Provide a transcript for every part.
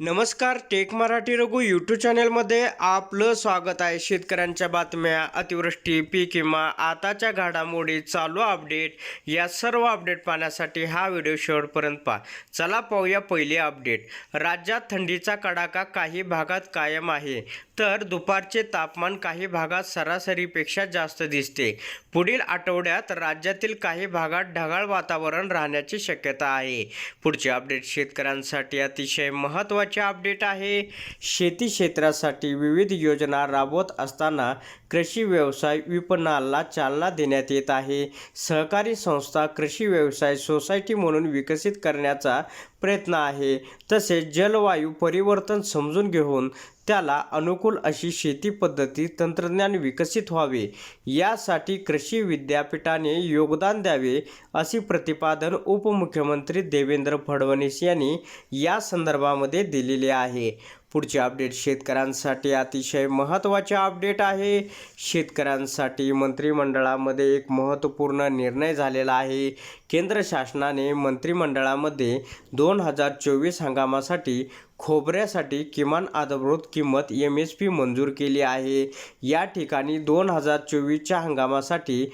नमस्कार take Marathi Raghu YouTube चॅनलमध्ये आपलं स्वागत आहे. शेतकऱ्यांच्या बातम्या अतिवृष्टी पीक विमा आताच्या घडामोडी चालू अपडेट या सर्व अपडेट पाहण्यासाठी हा व्हिडिओ शेवटपर्यंत पहा. चला पाहूया पहिली अपडेट राज्यात थंडीचा कडाका काही भागात कायम आहे. तर दुपारचे तापमान काही भागात सरासरीपेक्षा जास्त दिसते. पुढील आठवड्यात राज्यातील काही भागात ढगाळ वातावरण राहण्याची शक्यता आहे. पुढचे अपडेट शेतकऱ्यांसाठी अतिशय महत्त्वाचे अपडेट आहे. शेती क्षेत्रासाठी विविध योजना राबवत असताना कृषी व्यवसाय विपणनाला चालना देण्यात येत आहे. सहकारी संस्था कृषी व्यवसाय सोसायटी म्हणून विकसित करण्याचा प्रयत्न आहे. तसेच जलवायू परिवर्तन समजून घेऊन त्याला अनुकूल अशी शेती पद्धती तंत्रज्ञान विकसित व्हावे. यासाठी कृषी विद्यापीठाने योगदान द्यावे असे प्रतिपादन उपमुख्यमंत्री देवेंद्र फडणवीस यांनी या संदर्भामध्ये दिलेले आहे. पुढचे अपडेट शेतकऱ्यांसाठी अतिशय महत्त्वाचे अपडेट आहे. शेतकऱ्यांसाठी मंत्रिमंडळामध्ये एक महत्त्वपूर्ण निर्णय झालेला आहे. केंद्र शासनाने मंत्रिमंडळामध्ये दोन हजार चोवीस हंगामासाठी खोबऱ्यासाठी किमान आधारभूत किंमत एम एस पी मंजूर केली आहे. या ठिकाणी दोन हजार चोवीसच्या हंगामासाठी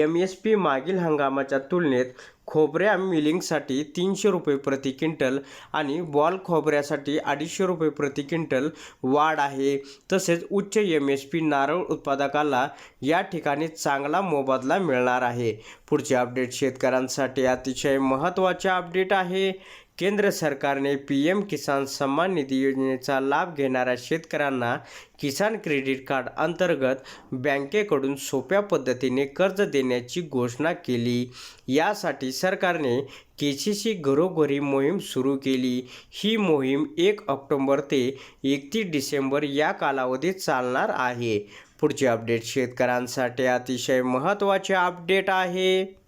एम एस पी मागील हंगामाच्या तुलनेत खोबऱ्या मिलिंगसाठी तीनशे रुपये प्रति क्विंटल आणि बॉल खोबऱ्यासाठी अडीचशे रुपये प्रति क्विंटल वाढ आहे. तसेच उच्च एम एस पी नारळ उत्पादकाला या ठिकाणी चांगला मोबदला मिळणार आहे. पुढचे अपडेट शेतकऱ्यांसाठी अतिशय महत्त्वाचे अपडेट आहे. केंद्र सरकारने पी एम किसान सन्मान निधी योजनेचा लाभ घेणाऱ्या शेतकऱ्यांना किसान क्रेडिट कार्ड अंतर्गत बँकेकडून सोप्या पद्धतीने कर्ज देण्याची घोषणा केली. यासाठी सरकारने के सी सी घरोघरी मोहीम सुरू केली. ही मोहीम एक ऑक्टोंबर ते एकतीस डिसेंबर या कालावधीत चालणार आहे. पुढचे अपडेट शेतकऱ्यांसाठी अतिशय महत्त्वाचे अपडेट आहे.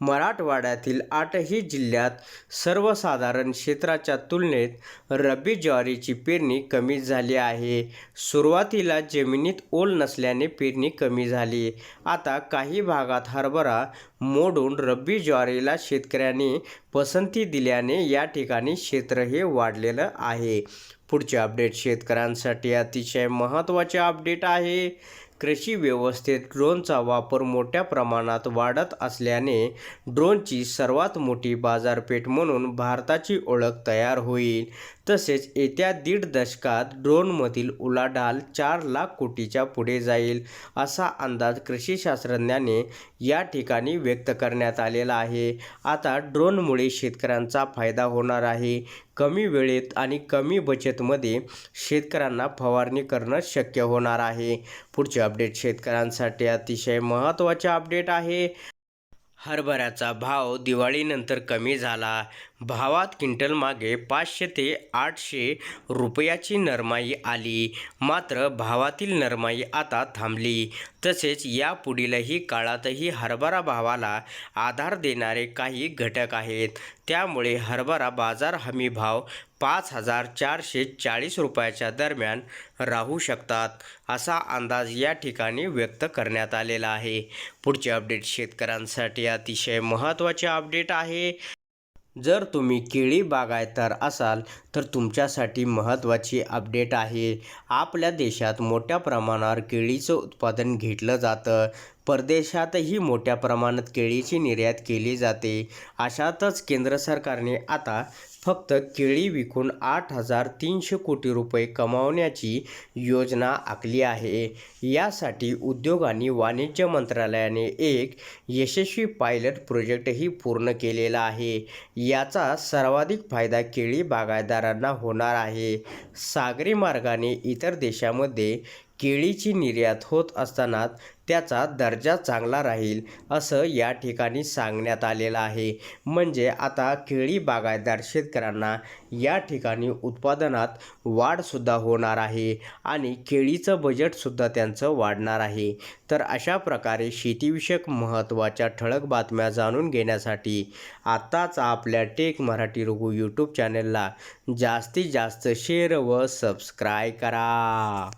मराठवाड्यातील आठही जिल्ह्यात सर्वसाधारण क्षेत्राच्या तुलनेत रब्बी ज्वारीची पेरणी कमी झाली आहे. सुरुवातीला जमिनीत ओल नसल्याने पेरणी कमी झाली. आता काही भागात हरभरा मोडून रब्बी ज्वारीला शेतकऱ्यांनी पसंती दिल्याने या ठिकाणी क्षेत्र हे वाढलेलं आहे. पुढचे अपडेट शेतकऱ्यांसाठी अतिशय महत्त्वाचे अपडेट आहे. कृषी व्यवस्थेत ड्रोनचा वापर मोठ्या प्रमाणात वाढत असल्याने ड्रोनची सर्वात मोठी बाजारपेठ म्हणून भारताची ओळख तयार होईल. तसेच येत्या दीड दशकात ड्रोनमधील उलाढाल चार लाख कोटीच्या पुढे जाईल असा अंदाज कृषी शास्त्रज्ञाने या ठिकाणी व्यक्त करण्यात आलेला आहे. आता ड्रोनमुळे शेतकऱ्यांचा फायदा होणार आहे. कमी वेळेत आणि कमी बचतमध्ये शेतकऱ्यांना फवारणी करणं शक्य होणार आहे. पुढचे अपडेट शेतकऱ्यांसाठी अतिशय महत्त्वाचे अपडेट आहे. हरभऱ्याचा भाव दिवाळीनंतर कमी झाला. भावात क्विंटलमागे पाचशे ते आठशे रुपयाची नरमाई आली. मात्र भावातील नरमाई आता थांबली. तसेच यापुढीलही काळातही हरभरा भावाला आधार देणारे काही घटक आहेत. त्यामुळे हरभरा बाजार हमी भाव पाच हजार चारशे चाळीस रुपयाच्या दरम्यान राहू शकतात असा अंदाज या ठिकाणी व्यक्त करण्यात आलेला आहे. पुढचे अपडेट शेतकऱ्यांसाठी अतिशय महत्त्वाचे अपडेट आहे. जर तुम्ही केळी बागायतदार असाल तर तुमच्यासाठी महत्त्वाची अपडेट आहे. आपल्या देशात मोठ्या प्रमाणावर केळीचं उत्पादन घेतलं जातं. परदेशातही मोठ्या प्रमाणात केळीची निर्यात केली जाते. अशातच केंद्र सरकारने आता फक्त केळी विकून आठ हजार तीनशे कोटी रुपये कमावण्याची योजना आखली आहे. यासाठी उद्योग आणि वाणिज्य मंत्रालयाने एक यशस्वी पायलट प्रोजेक्टही पूर्ण केलेला आहे. याचा सर्वाधिक फायदा केळी बागायतदारांना होणार आहे. सागरी मार्गाने इतर देशामध्ये केळीची निर्यात होत असताना त्याचा दर्जा चांगला राहील असं या ठिकाणी सांगण्यात आलेलं आहे. म्हणजे आता केळी बागायतदार शेतकऱ्यांना या ठिकाणी उत्पादनात वाढसुद्धा होणार आहे आणि केळीचं बजेटसुद्धा त्यांचं वाढणार आहे. तर अशा प्रकारे शेतीविषयक महत्त्वाच्या ठळक बातम्या जाणून घेण्यासाठी आत्ताच आपल्या टेक मराठी रघु यूट्यूब चॅनलला जास्तीत जास्त शेअर व सबस्क्राय करा.